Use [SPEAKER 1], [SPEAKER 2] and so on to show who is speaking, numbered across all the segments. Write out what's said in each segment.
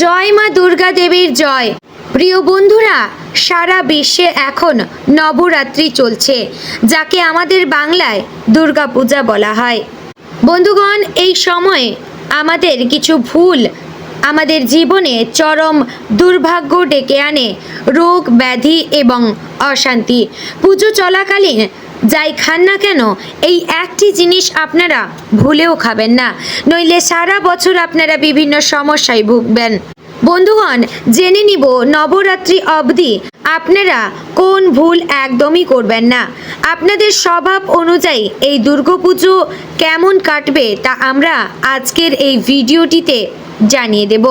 [SPEAKER 1] জয় মা দুর্গা দেবীর জয়। প্রিয় বন্ধুরা, সারা বিশ্বে এখন নবরাত্রি চলছে, যাকে আমাদের বাংলায় দুর্গাপূজা বলা হয়। বন্ধুগণ, এই সময়ে আমাদের কিছু ভুল আমাদের জীবনে চরম দুর্ভাগ্য ডেকে আনে। রোগ, ব্যাধি এবং অশান্তি। পুজো চলাকালীন যাই খান না কেন, এই একটি জিনিস আপনারা ভুলেও খাবেন না। নইলে সারা বছর আপনারা বিভিন্ন সমস্যায় ভুগবেন। বন্ধুগণ, জেনে নিব নবরাত্রি অবধি আপনারা কোন ভুল একদমই করবেন না। আপনাদের স্বভাব অনুযায়ী এই দুর্গাপুজো কেমন কাটবে তা আমরা আজকের এই ভিডিওটিতে জানিয়ে দেব।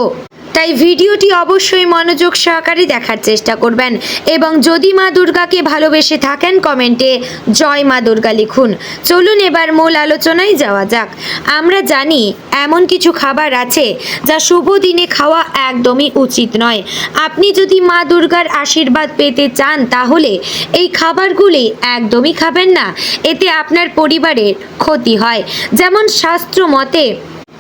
[SPEAKER 1] তাই ভিডিওটি অবশ্যই মনোযোগ সহকারে দেখার চেষ্টা করবেন এবং যদি মা দুর্গাকে ভালোবেসে থাকেন কমেন্টে জয় মা দুর্গা লিখুন। চলুন এবার মূল আলোচনায় যাওয়া যাক। আমরা জানি এমন কিছু খাবার আছে যা শুভ দিনে খাওয়া একদমই উচিত নয়। আপনি যদি মা দুর্গার আশীর্বাদ পেতে চান তাহলে এই খাবারগুলি একদমই খাবেন না। এতে আপনার পরিবারের ক্ষতি হয়। যেমন শাস্ত্র মতে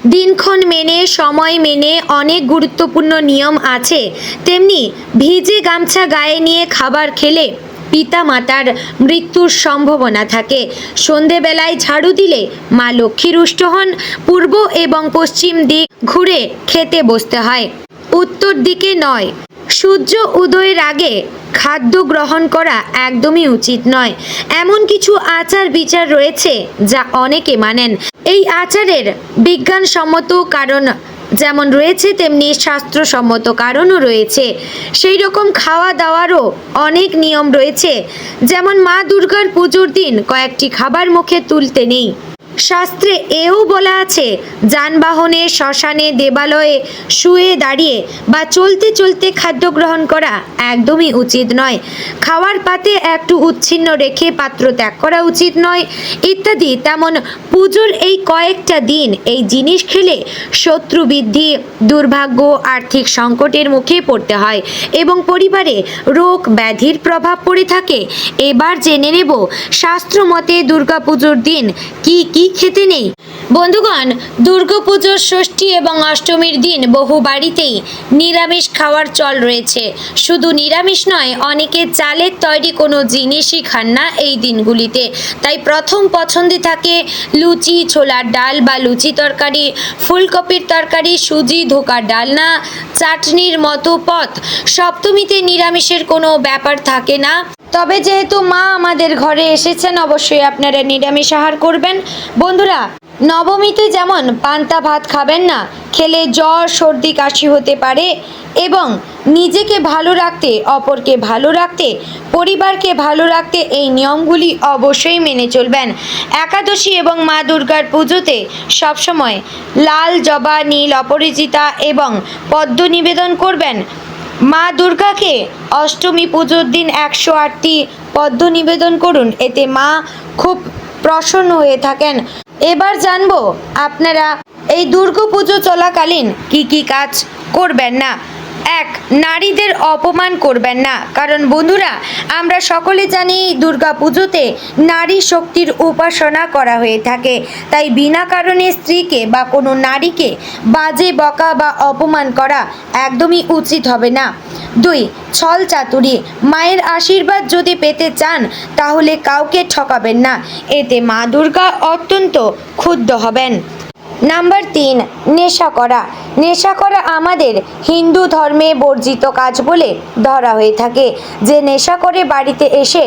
[SPEAKER 1] দিনক্ষণ মেনে, সময় মেনে অনেক গুরুত্বপূর্ণ নিয়ম আছে। তেমনি ভিজে গামছা গায়ে নিয়ে খাবার খেলে পিতা মাতার মৃত্যুর সম্ভাবনা থাকে। সন্ধেবেলায় ঝাড়ু দিলে মা লক্ষ্মী রুষ্ট হন। পূর্ব এবং পশ্চিম দিক ঘুরে খেতে বসতে হয়। উত্তর দিকে নয়। সূর্য উদয়ের আগে খাদ্য গ্রহণ করা একদমই উচিত নয়। এমন কিছু আচার বিচার রয়েছে যা অনেকে মানেন। এই আচারের বিজ্ঞানসম্মত কারণ যেমন রয়েছে, তেমনি শাস্ত্রসম্মত কারণও রয়েছে। সেই রকম খাওয়া দাওয়ারও অনেক নিয়ম রয়েছে। যেমন মা দুর্গার পুজোর দিন কয়েকটি খাবার মুখে তুলতে নেই। শাস্ত্রে এও বলা আছে, যানবাহনে, শ্মশানে, দেবালয়ে শুয়ে দাঁড়িয়ে বা চলতে চলতে খাদ্য গ্রহণ করা একদমই উচিত নয়। খাওয়ার পাতে একটু উচ্ছিন্ন রেখে পাত্র ত্যাগ করা উচিত নয়। ইত্যাদি তেমন পুজোর এই কয়েকটা দিন এই জিনিস খেলে শত্রু বৃদ্ধি, দুর্ভাগ্য, আর্থিক সংকটের মুখে পড়তে হয় এবং পরিবারে রোগ ব্যাধির প্রভাব পড়ে থাকে। এবার জেনে নেব, শাস্ত্র মতে দুর্গাপুজোর দিন কি কি খেতে নেই। বন্ধুগণ দুর্গাপুজোর ষষ্ঠী এবং অষ্টমীর দিন বহু বাড়িতেই নিরামিষ খাওয়ার চল রয়েছে। শুধু নিরামিষ নয়, অনেকে চালের তৈরি কোনো জিনিসই খান না এই দিনগুলিতে। তাই প্রথম পছন্দে থাকে লুচি, ছোলার ডাল বা লুচি তরকারি, ফুলকপির তরকারি, সুজি, ধোকার ডালনা, চাটনির মতো পথ সপ্তমীতে নিরামিষের কোনো ব্যাপার থাকে না। তবে যেহেতু মা আমাদের ঘরে এসেছেন, অবশ্যই আপনারা নিরামিষ আহার করবেন। বন্ধুরা, নবমীতে যেমন পান্তা ভাত খাবেন না, খেলে জ্বর, সর্দি, কাশি হতে পারে এবং নিজেকে ভালো রাখতে, অপরকে ভালো রাখতে, পরিবারকে ভালো রাখতে এই নিয়মগুলি অবশ্যই মেনে চলবেন। একাদশী এবং মা দুর্গার পুজোতে সবসময় লাল জবা, নীল অপরাজিতা এবং পদ্ম নিবেদন করবেন। মা দুর্গাকে অষ্টমী পুজোর দিন একশো আটটি পদ্ম নিবেদন করুন। এতে মা খুব প্রসন্ন হয়ে থাকেন। এবার জানব, আপনারা এই দুর্গা পুজো চলাকালীন কি কি কাজ করবেন না? এক, নারীদের অপমান করবেন না। কারণ বন্ধুরা, আমরা সকলে জানি দুর্গা পুজোতে নারী শক্তির উপাসনা করা হয়ে থাকে। তাই বিনা কারণে স্ত্রীকে বা কোনো নারীকে বাজে বকা বা অপমান করা একদমই উচিত হবে না। দুই, ছল চাতুরি, মায়ের আশীর্বাদ যদি পেতে চান, তাহলে কাউকে ঠকাবেন না। এতে মা দুর্গা অত্যন্ত ক্ষুব্ধ হবেন। নাম্বার তিন, নেশা করা। নেশা করা আমাদের হিন্দু ধর্মে বর্জিত কাজ বলে ধরা হয়ে থাকে। যে নেশা করে বাড়িতে এসে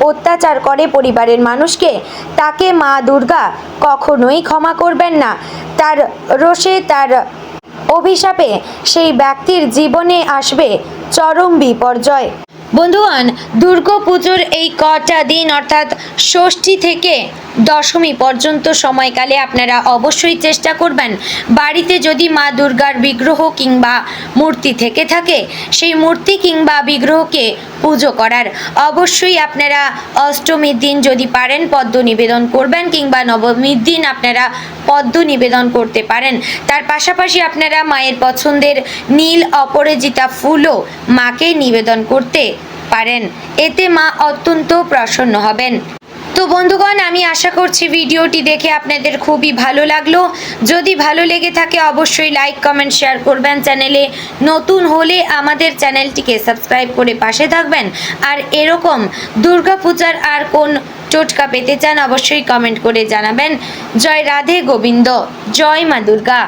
[SPEAKER 1] অত্যাচার করে পরিবারের মানুষকে, তাকে মা দুর্গা কখনোই ক্ষমা করবেন না। তার রোষে, তার অভিশাপে সেই ব্যক্তির জীবনে আসবে চরম বিপর্যয়। বন্ধুগণ, দুর্গা পুজোর এই কটা দিন, অর্থাৎ ষষ্ঠী থেকে দশমী পর্যন্ত সময়কালে আপনারা অবশ্যই চেষ্টা করবেন। বাড়িতে যদি মা দুর্গার বিগ্রহ কিংবা মূর্তি থেকে থাকে, সেই মূর্তি কিংবা বিগ্রহকে পুজো করার অবশ্যই আপনারা অষ্টমীর দিন যদি পারেন পদ্ম নিবেদন করবেন কিংবা নবমীর দিন আপনারা পদ্ম নিবেদন করতে পারেন। তার পাশাপাশি আপনারা মায়ের পছন্দের নীল অপরাজিতা ফুলও মাকে নিবেদন করতে পারেন। এতে মা অত্যন্ত প্রসন্ন হবেন। তো বন্ধুগণ, আমি আশা করছি ভিডিওটি দেখে আপনাদের খুবই ভালো লাগল। যদি ভালো লেগে থাকে, অবশ্যই লাইক কমেন্ট শেয়ার করবেন চ্যানেলে। নতুন হলে আমাদের চ্যানেলটিকে সাবস্ক্রাইব করে পাশে থাকবেন। আর এরকম দুর্গাপূজার আর কোন টোটকা পেতে চান, অবশ্যই কমেন্ট করে জানাবেন। জয় রাধে গোবিন্দ, জয় মা দুর্গা।